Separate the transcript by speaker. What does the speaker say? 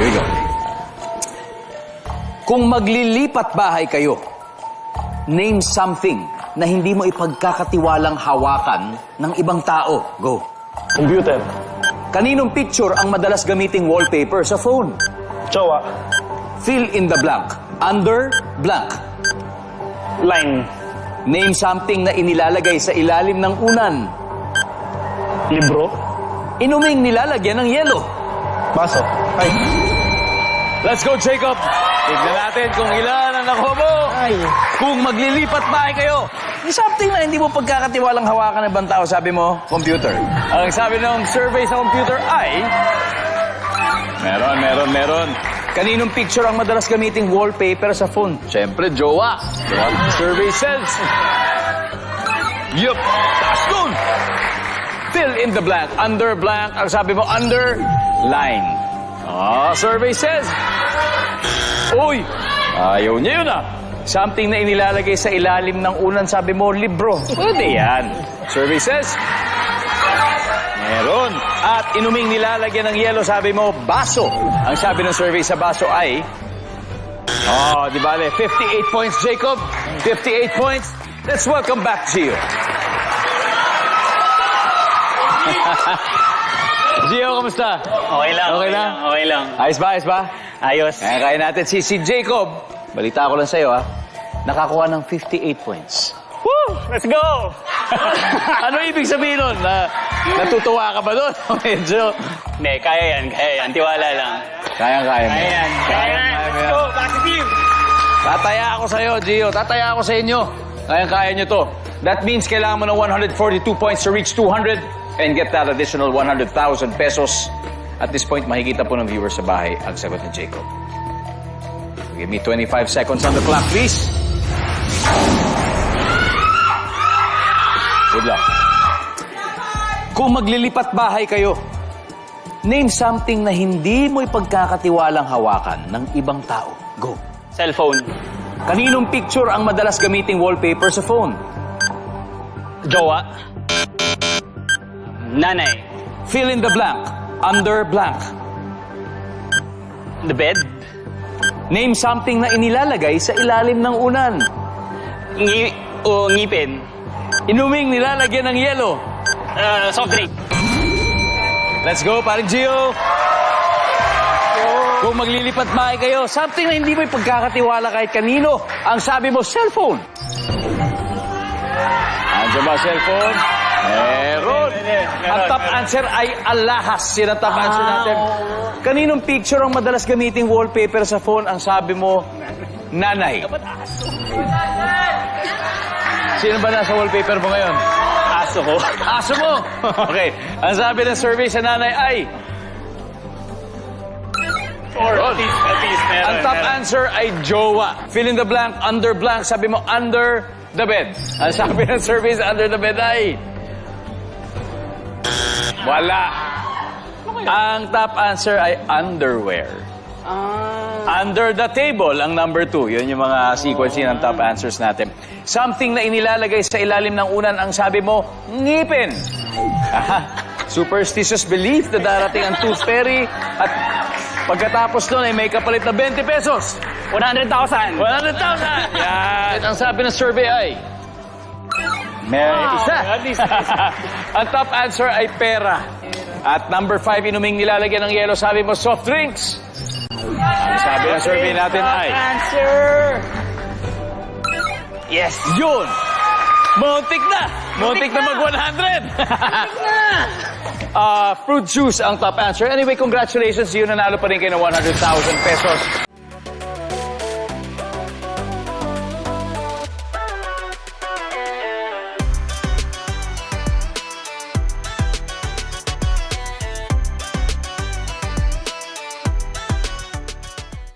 Speaker 1: Here we go. Kung maglilipat bahay kayo, name something na hindi mo ipagkakatiwalang hawakan ng ibang tao. Go.
Speaker 2: Computer.
Speaker 1: Kaninong picture ang madalas gamiting wallpaper sa phone?
Speaker 2: Jowa.
Speaker 1: Fill in the blank. Under blank.
Speaker 2: Line.
Speaker 1: Name something na inilalagay sa ilalim ng unan.
Speaker 2: Libro.
Speaker 1: Inuming nilalagyan ng yelo.
Speaker 2: Baso. Ay.
Speaker 1: Let's go, Jacob! Tignan natin kung ilan ang nakuha mo.
Speaker 2: Ay.
Speaker 1: Kung maglilipat bahay kayo, something na hindi mo pagkakatiwalang hawakan ng ibang tao, sabi mo, computer. Ang sabi ng survey sa computer ay... Meron, meron, meron. Kaninong picture ang madalas gamiting wallpaper sa phone? Siyempre, jowa. Survey says. Yup, taas dun. Fill in the blank. Under blank. Ang sabi mo, under line. Ah, survey says. Uy, ayaw niya yun ah. Something na inilalagay sa ilalim ng unan, sabi mo, libro. Pwede yan. Survey says. Meron. At inuming nilalagyan ng yelo, sabi mo, baso. Ang sabi ng survey sa baso ay... Oh, di ba? 58 points, Jacob. 58 points. Let's welcome back Gio. Gio, kamusta?
Speaker 3: Okay lang.
Speaker 1: Okay lang?
Speaker 3: Okay lang.
Speaker 1: Ayos ba, ayos ba?
Speaker 3: Ayos.
Speaker 1: Kaya kaya natin si, si Jacob. Balita ko lang sa'yo, ha? Nakakuha ng 58 points.
Speaker 3: Woo! Let's go!
Speaker 1: ano ibig sabihin nun? Na, natutuwa ka ba doon? Medyo.
Speaker 3: Hindi, kaya yan. Kaya yan. Tiwala lang.
Speaker 1: Kayang-kaya mo.
Speaker 3: Kaya yan. Kaya yan. Let's go! Positive!
Speaker 1: Tataya ako sa'yo, Gio. Tataya ako sa inyo. Kayang-kaya nyo to. That means kailangan mo ng 142 points to reach 200 and get that additional 100,000 pesos. At this point, makikita po ng viewers sa bahay ang sagot ni Jacob. Give me 25 seconds on the clock, please. Good luck. Kung maglilipat bahay kayo, name something na hindi mo ipagkakatiwalang hawakan ng ibang tao. Go.
Speaker 3: Cellphone.
Speaker 1: Kaninong picture ang madalas gamiting wallpaper sa phone?
Speaker 3: Jowa. Nanay.
Speaker 1: Fill in the blank. Under blank.
Speaker 3: The bed.
Speaker 1: Name something na inilalagay sa ilalim ng unan.
Speaker 3: Ngi o ngipin.
Speaker 1: Inuming nilalagyan ng yelo.
Speaker 3: Uh, soft drink.
Speaker 1: Let's go, paring Gio. Kung maglilipat bahay kayo, something na hindi mo ipagkakatiwala kahit kanino. Ang sabi mo, cellphone. Andiyan ba cellphone? Meron. Ang top answer ay alahas. Yan ang top answer natin. Kaninong picture ang madalas gamiting wallpaper sa phone? Ang sabi mo, nanay. Sino ba nasa wallpaper mo ngayon?
Speaker 3: Aso ko.
Speaker 1: Aso mo! okay. Ang sabi ng survey sa nanay ay,
Speaker 3: Or at least, at least. Meron,
Speaker 1: ang top
Speaker 3: meron.
Speaker 1: answer ay jowa. Fill in the blank, under blank. Sabi mo, under the bed. Ang sabi ng survey sa under the bed ay, wala. Ang top answer ay underwear. Under the table, ang number two. Yun yung mga sequencing ng top answers natin. Something na inilalagay sa ilalim ng unan, ang sabi mo, ngipin. Superstitious belief na darating ang tooth fairy at pagkatapos nun ay may kapalit na 20 pesos.
Speaker 3: 100,000.
Speaker 1: 100,000! Yan! Ang sabi ng survey ay, may isa.
Speaker 3: At least,
Speaker 1: ang top answer ay pera. At number five, inuming nilalagyan ng yelo, sabi mo, soft drinks. Ang sabi ng survey natin ay,
Speaker 3: answer. Yes.
Speaker 1: yun! Muntik na! Muntik na mag-100! Ah, fruit juice ang top answer. Anyway, congratulations. Yun, nanalo pa rin kayo ng 100,000 pesos.